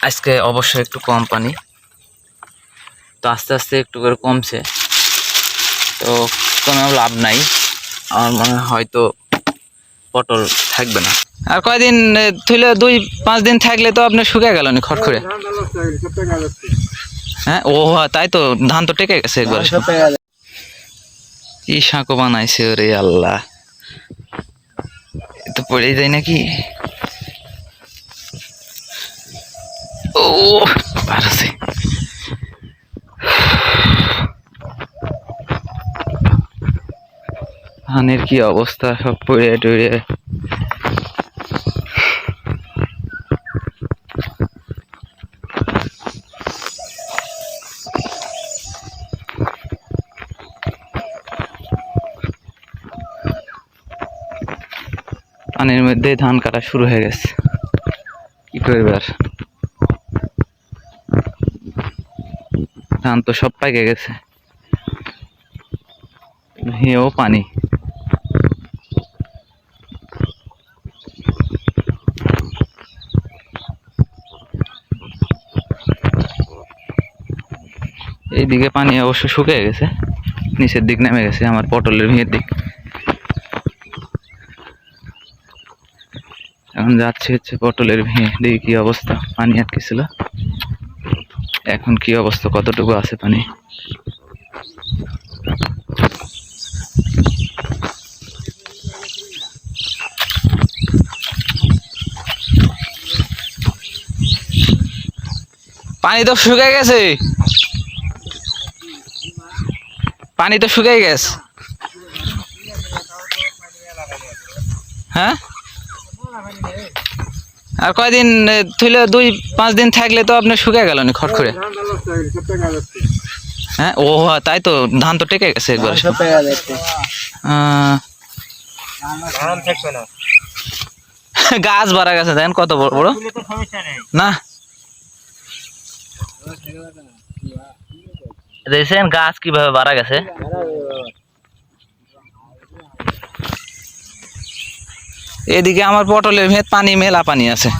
আজকে অবশ্যই একটু কম পানি। তো আস্তে আস্তে একটু করে কমছে। তো কোনো লাভ নাই। আমার মনে হয় হয়তো পটল থাকবে না। আর কয়দিন থইলে দুই, পাঁচ দিন থাকলে তো আপনি শুকিয়ে গেল নি খটখড়ে হ্যাঁ ও, তাই তো, ধান তো টেকে গেছে একবার। কি শাঁকো বানাইছে রে আল্লাহ। তো পড়ে যায় নাকি? ও পারছে ধানের কি অবস্থা? সব পড়ে টড়ে ধানের মধ্যে ধান কাটা শুরু হয়ে গেছে। কি করবে আর? ধান তো সব পাকে গেছে। হেও পানি। এইদিকে পানি অবশ্য শুকিয়ে গেছে, নিচের দিক নেমে গেছে আমার পটলের ভিড়ের দিক। এখন যাচ্ছে হচ্ছে পটলের ভেঙে দেখি কি অবস্থা, পানি আটকেছিল। এখন কি অবস্থা? কতটুকু আছে পানি? পানি তো শুকিয়ে গেছে। পানি তো শুকিয়ে গেছে। হ্যাঁ? আর কয়দিন থইলে দুই পাঁচ দিন থাকলে তো আপনি শুকিয়ে গেল নি খটখড়ে হ্যাঁ ও তাই তো ধান তো টেকে গেছে একবার। গাছ বাড়া গেছে দেখেন কত বড় বড়। না। দেখছেন গাছ কীভাবে বাড়া গেছে। এদিকে আমার পটলের ভেত পানি, মেলা পানি আছে।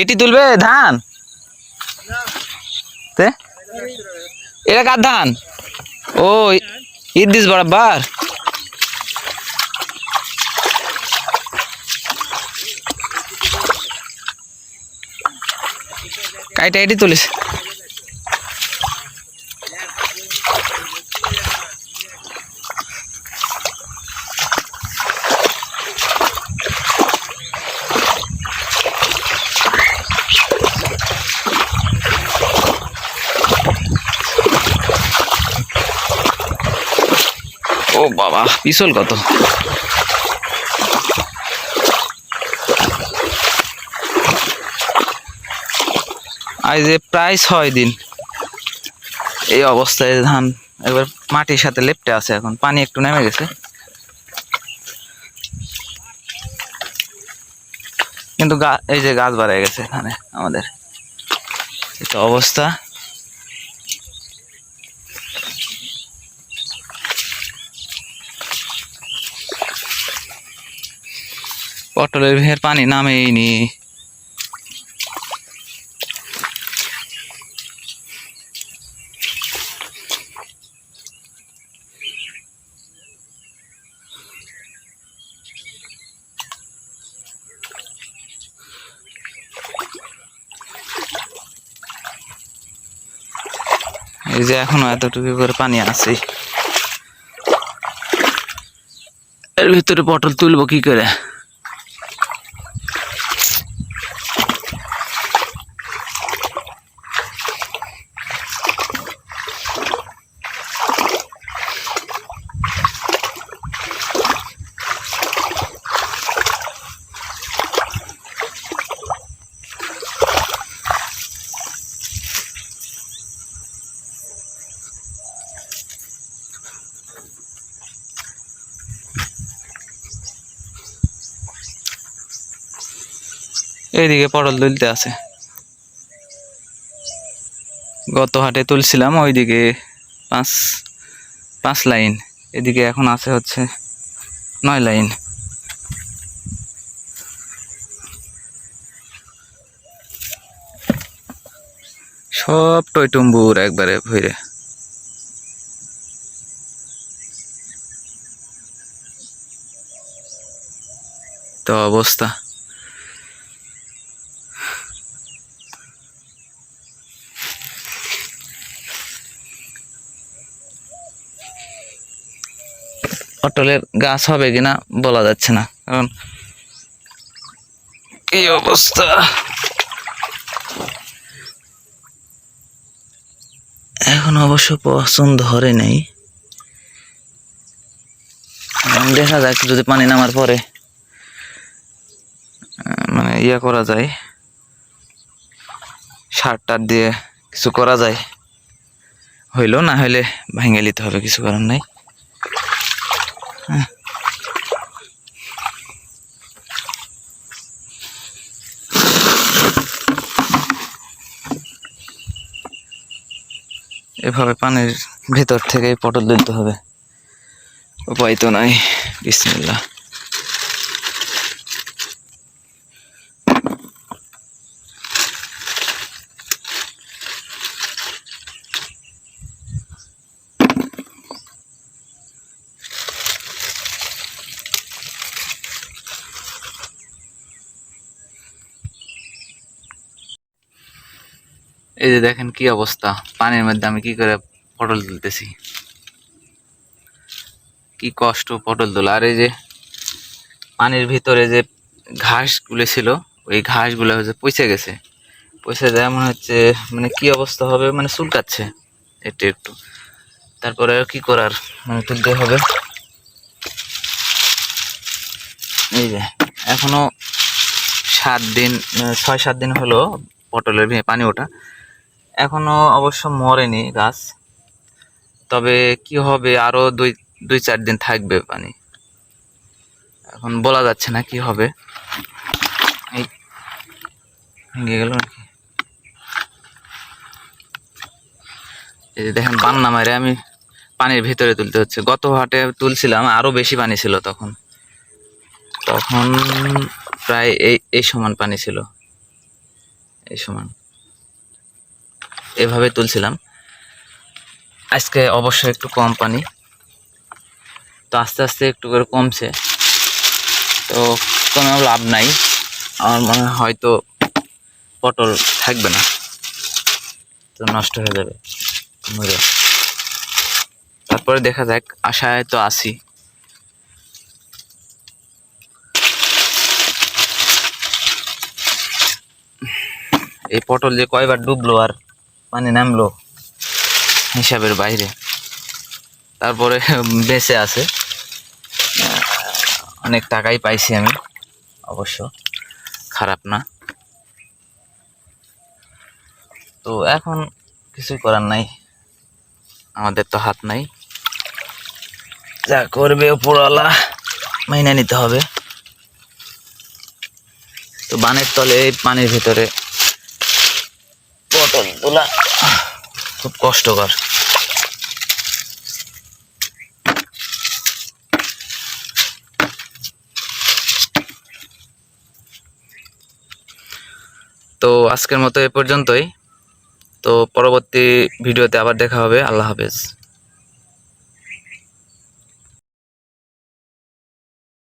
এটি তুলবে ধান? এটা কার ধান? ও ঈদ দিস বরাবর। কাইটা এটি তুলিস। ও বাবা পিছল কত? আজ প্রায় ছয় দিন এই অবস্থায় ধান একবার মাটির সাথে লেপটে আছে এখন, পানি একটু নেমে গেছে। কিন্তু এই যে গাছ বাড়ায় গেছে এখানে আমাদের। অবস্থা। পটলের ভের পানি নামেইনি এই যে এখনও এতটুকু করে পানি আছে। এর ভিতরে পটল তুলবো কি করে? এইদিকে পটল তুলতে আছে। গত হাটে তুলছিলাম, ওইদিকে পাঁচ পাঁচ লাইন। এদিকে এখন আছে হচ্ছে নয় লাইন। সব টইটুম্বুর একবারে ভইরে তো অবস্থা। পটলের গাছ হবে কিনা বলা যাচ্ছে না। কারণ এই অবস্থা। এখন অবশ্য পছন্দ ধরে নেই। দেখা যাক যদি পানি নামার পরে মানে ইয়া করা যায়, সার টার দিয়ে কিছু করা যায়। হইল না হইলে ভেঙে নিতে হবে, কিছু কারণ নাই। এভাবে পানির ভেতর থেকে পটল তুলতে হবে। উপায় তো নাই। বিসমিল্লাহ। এই যে দেখেন কি অবস্থা। পানির মধ্যে আমি কি করে পটল তুলতেছি। কি কষ্ট পটল তোলা। আর এই যে পানির ভিতরে যে ঘাসগুলো ছিল, ওই ঘাসগুলো হচ্ছে পচে গেছে। পচে যায় মনে হচ্ছে মানে কি অবস্থা হবে মানে চুলকাচ্ছে। একটু একটু। তারপরে কি করার মানে তুলতে হবে। এই যে, এখনও সাত দিন, ছয় সাত দিন হলো পটলের পানি ওঠা। এখনও অবশ্য মরেনি গাছ। তবে কি হবে, আরও দুই দুই চার দিন থাকবে পানি। এখন বলা যাচ্ছে না কি হবে। এই গেল নাকি? এই যে দেখেন, বান্না মারে আমি পানির ভিতরে তুলতে হচ্ছে। গত হাটে তুলছিলাম, আরও বেশি পানি ছিল তখন। তখন প্রায় এই এই সমান পানি ছিল। এই সমান। এভাবে তুলছিলাম। আজকে অবশ্য একটু কম পানি। তো আস্তে আস্তে একটু করে কমছে। তো কোনো লাভ নাই। আমার মনে হয়তো পটল থাকবে না। তো নষ্ট হয়ে যাবে। মরে। তারপরে দেখা যাক। আশায় তো আসি এই পটল যে কয়বার ডুবলো আর পানি নামলো হিসাবের বাইরে। তারপরে বেঁচে আছে। অনেক টাকাই পাইছি আমি, অবশ্য। খারাপ না। তো এখন কিছুই করার নাই। আমাদের তো হাত নাই। যা করবে ওপরওয়ালা মাইনে নিতে হবে। তো বানের তলে, এই পানির ভিতরে খুব কষ্টকর। তো আজকের মতো এ পর্যন্তই। তো পরবর্তী ভিডিওতে আবার দেখা হবে। আল্লাহ হাফেজ।